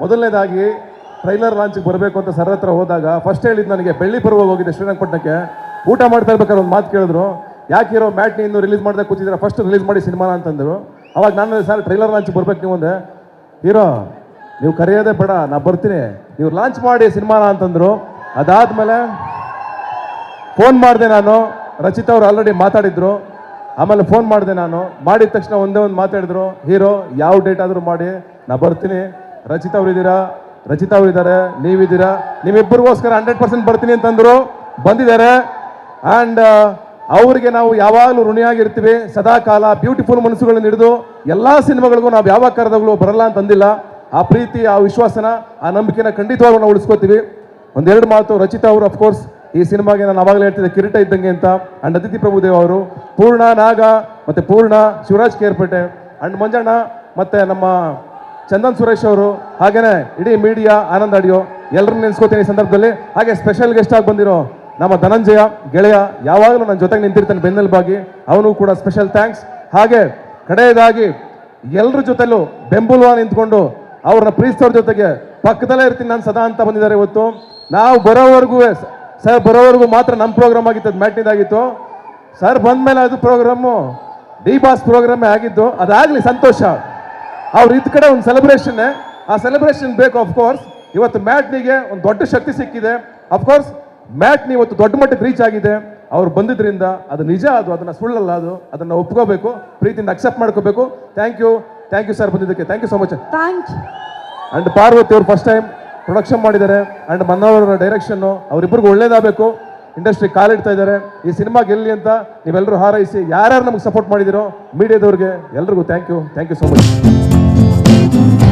ಮೊದಲನೇದಾಗಿ ಟ್ರೈಲರ್ ಲಾಂಚ್ಗೆ ಬರಬೇಕು ಅಂತ ಸರ್ ಹತ್ರ ಹೋದಾಗ ಫಸ್ಟ್ ಹೇಳಿದ್ದು ನನಗೆ ಬೆಳ್ಳಿ ಪರ್ವ ಹೋಗಿದೆ ಶ್ರೀರಂಗಪಟ್ಟಣಕ್ಕೆ. ಊಟ ಮಾಡ್ತಾ ಇರ್ಬೇಕಾದ್ರೆ ಒಂದು ಮಾತು ಕೇಳಿದ್ರು. ಯಾಕಿರೋ ಹೀರೋ ಮ್ಯಾಟ್ನಿ ಇನ್ನು ರಿಲೀಸ್ ಮಾಡ್ದೆ ಕೂತಿದ್ರೆ ಫಸ್ಟ್ ರಿಲೀಸ್ ಮಾಡಿ ಸಿನಿಮಾನ ಅಂತಂದರು. ಅವಾಗ ನಾನು ಸರ್ ಟ್ರೈಲರ್ ಲಾಂಚ್ಗೆ ಬರ್ಬೇಕು ನೀವು ಒಂದೇ ಹೀರೋ, ನೀವು ಕರೆಯೋದೇ ಬೇಡ, ನಾ ಬರ್ತೀನಿ. ನೀವು ಲಾಂಚ್ ಮಾಡಿ ಸಿನಿಮಾನ ಅಂತಂದರು. ಅದಾದಮೇಲೆ ಫೋನ್ ಮಾಡಿದೆ ನಾನು. ರಚಿತಾ ಅವರು ಆಲ್ರೆಡಿ ಮಾತಾಡಿದ್ರು. ಆಮೇಲೆ ಫೋನ್ ಮಾಡಿದೆ ನಾನು. ಮಾಡಿದ ತಕ್ಷಣ ಒಂದೇ ಒಂದು ಮಾತಾಡಿದ್ರು ಹೀರೋ, ಯಾವ ಡೇಟ್ ಆದರೂ ಮಾಡಿ, ನಾ ಬರ್ತೀನಿ. ರಚಿತಾ ಅವರಿದ್ದೀರಾ ರಚಿತ ರಚಿತಾ ಅವ್ರು ಇದ್ದಾರೆ. ನೀವಿದ್ದೀರಾ ನಿಮ್ಮಿಬ್ಬರಿಗೋಸ್ಕರ ಹಂಡ್ರೆಡ್ ಪರ್ಸೆಂಟ್ ಬರ್ತೀನಿ ಅಂತಂದ್ರು ಬಂದಿದ್ದಾರೆ. ಆ್ಯಂಡ್ ಅವರಿಗೆ ನಾವು ಯಾವಾಗಲೂ ಋಣಿಯಾಗಿರ್ತೀವಿ. ಸದಾ ಕಾಲ ಬ್ಯೂಟಿಫುಲ್ ಮನಸ್ಸುಗಳನ್ನ ಹಿಡಿದು ಎಲ್ಲ ಸಿನಿಮಾಗಳಿಗೂ ನಾವು ಯಾವ ಕರೆದಗಳು ಬರಲ್ಲ ಅಂತಂದಿಲ್ಲ ಆ ಪ್ರೀತಿ, ಆ ವಿಶ್ವಾಸನ, ಆ ನಂಬಿಕೆನ ಖಂಡಿತವಾಗ್ಲೂ ನಾವು ಉಳಿಸ್ಕೋತೀವಿ. ಒಂದೆರಡು ಮಾತು, ರಚಿತಾ ಅವರು ಅಫ್ಕೋರ್ಸ್ ಈ ಸಿನಿಮಾಗೆ ನಾನು ಅವಾಗಲೇ ಹೇಳ್ತಿದ್ದೆ ಕಿರೀಟ ಇದ್ದಂಗೆ ಅಂತ. ಅಂಡ್ ಅತಿಥಿ ಪ್ರಭುದೇವ್ ಅವರು, ಪೂರ್ಣ ನಾಗ ಮತ್ತೆ ಪೂರ್ಣ ಶಿವರಾಜ್ ಕೇರ್ಪೇಟೆ ಅಂಡ್ ಮಂಜಣ್ಣ ಮತ್ತೆ ನಮ್ಮ ಚಂದನ್ ಸುರೇಶ್ ಅವರು ಹಾಗೇನೆ ಇಡೀ ಮೀಡಿಯಾ ಆನಂದ್ ಆಡಿಯೋ ಎಲ್ಲರೂ ನೆನೆಸ್ಕೋತೀನಿ ಈ ಸಂದರ್ಭದಲ್ಲಿ. ಹಾಗೆ ಸ್ಪೆಷಲ್ ಗೆಸ್ಟ್ ಆಗಿ ಬಂದಿರೋ ನಮ್ಮ ಧನಂಜಯ ಗೆಳೆಯ ಯಾವಾಗಲೂ ನನ್ನ ಜೊತೆಗೆ ನಿಂತಿರ್ತಾನೆ ಬೆನ್ನೆಲುಬಾಗಿ. ಅವನು ಕೂಡ ಸ್ಪೆಷಲ್ ಥ್ಯಾಂಕ್ಸ್ ಹಾಗೆ ಕಡೆಯದಾಗಿ ಎಲ್ಲರ ಜೊತೆಲೂ ಬೆಂಬಲವ ನಿಂತ್ಕೊಂಡು ಅವ್ರನ್ನ ಪ್ರೀತಿಸೋರ ಜೊತೆಗೆ ಪಕ್ಕದಲ್ಲೇ ಇರ್ತೀನಿ ನಾನು ಸದಾ ಅಂತ ಬಂದಿದ್ದಾರೆ ಇವತ್ತು. ನಾವು ಬರೋವರೆಗೂ ಸರ್ ಬರೋವರೆಗೂ ಮಾತ್ರ ನಮ್ಮ ಪ್ರೋಗ್ರಾಮ್ ಆಗಿತ್ತು, ಅದು ಮ್ಯಾಟ್ನಿದಾಗಿತ್ತು ಸರ್ ಬಂದ ಮೇಲೆ ಅದು ಪ್ರೋಗ್ರಾಮು ಡಿ ಬಾಸ್ ಪ್ರೋಗ್ರಾಮೇ ಆಗಿದ್ದು, ಅದಾಗಲಿ ಸಂತೋಷ. ಅವ್ರು ಇದ್ ಕಡೆ ಒಂದು ಸೆಲೆಬ್ರೇಷನ್ ಆ ಸೆಲೆಬ್ರೇಷನ್ ಬೇಕು ಅಫ್ಕೋರ್ಸ್ ಇವತ್ತು ಮ್ಯಾಟ್ನಿಗೆ ಒಂದು ದೊಡ್ಡ ಶಕ್ತಿ ಸಿಕ್ಕಿದೆ. ಅಫ್ಕೋರ್ಸ್ ಮ್ಯಾಟ್ನಿ ಇವತ್ತು ದೊಡ್ಡ ಮಟ್ಟಕ್ಕೆ ರೀಚ್ ಆಗಿದೆ. ಅವ್ರು ಬಂದಿದ್ರಿಂದ ಅದು ನಿಜ ಅದು ಅದನ್ನ ಸುಳ್ಳಲ್ಲ ಅದು ಅದನ್ನ ಒಪ್ಕೋಬೇಕು ಪ್ರೀತಿಯಿಂದ ಅಕ್ಸೆಪ್ಟ್ ಮಾಡ್ಕೋಬೇಕು. Thank you thank you sir ಬಂದಿದ್ದಕ್ಕೆ. Thank you so much thank you and Parvati ಅವ್ರು ಫಸ್ಟ್ ಟೈಮ್ ಪ್ರೊಡಕ್ಷನ್ ಮಾಡಿದ್ದಾರೆ. ಅಂಡ್ ಮನ್ನವರ ಡೈರೆಕ್ಷನ್ನು ಅವರಿಬ್ಬರಿಗೂ ಒಳ್ಳೇದಾಗಬೇಕು. ಇಂಡಸ್ಟ್ರಿ ಕಾಲಿಡ್ತಾ ಇದ್ದಾರೆ. ಈ ಸಿನಿಮಾ ಗೆಲ್ಲಿ ಅಂತ ನೀವೆಲ್ಲರೂ ಹಾರೈಸಿ ಯಾರ್ಯಾರು ನಮ್ಗೆ ಸಪೋರ್ಟ್ ಮಾಡಿದಿರೋ ಮೀಡಿಯಾದವ್ರಿಗೆ ಎಲ್ರಿಗೂ thank you thank you so much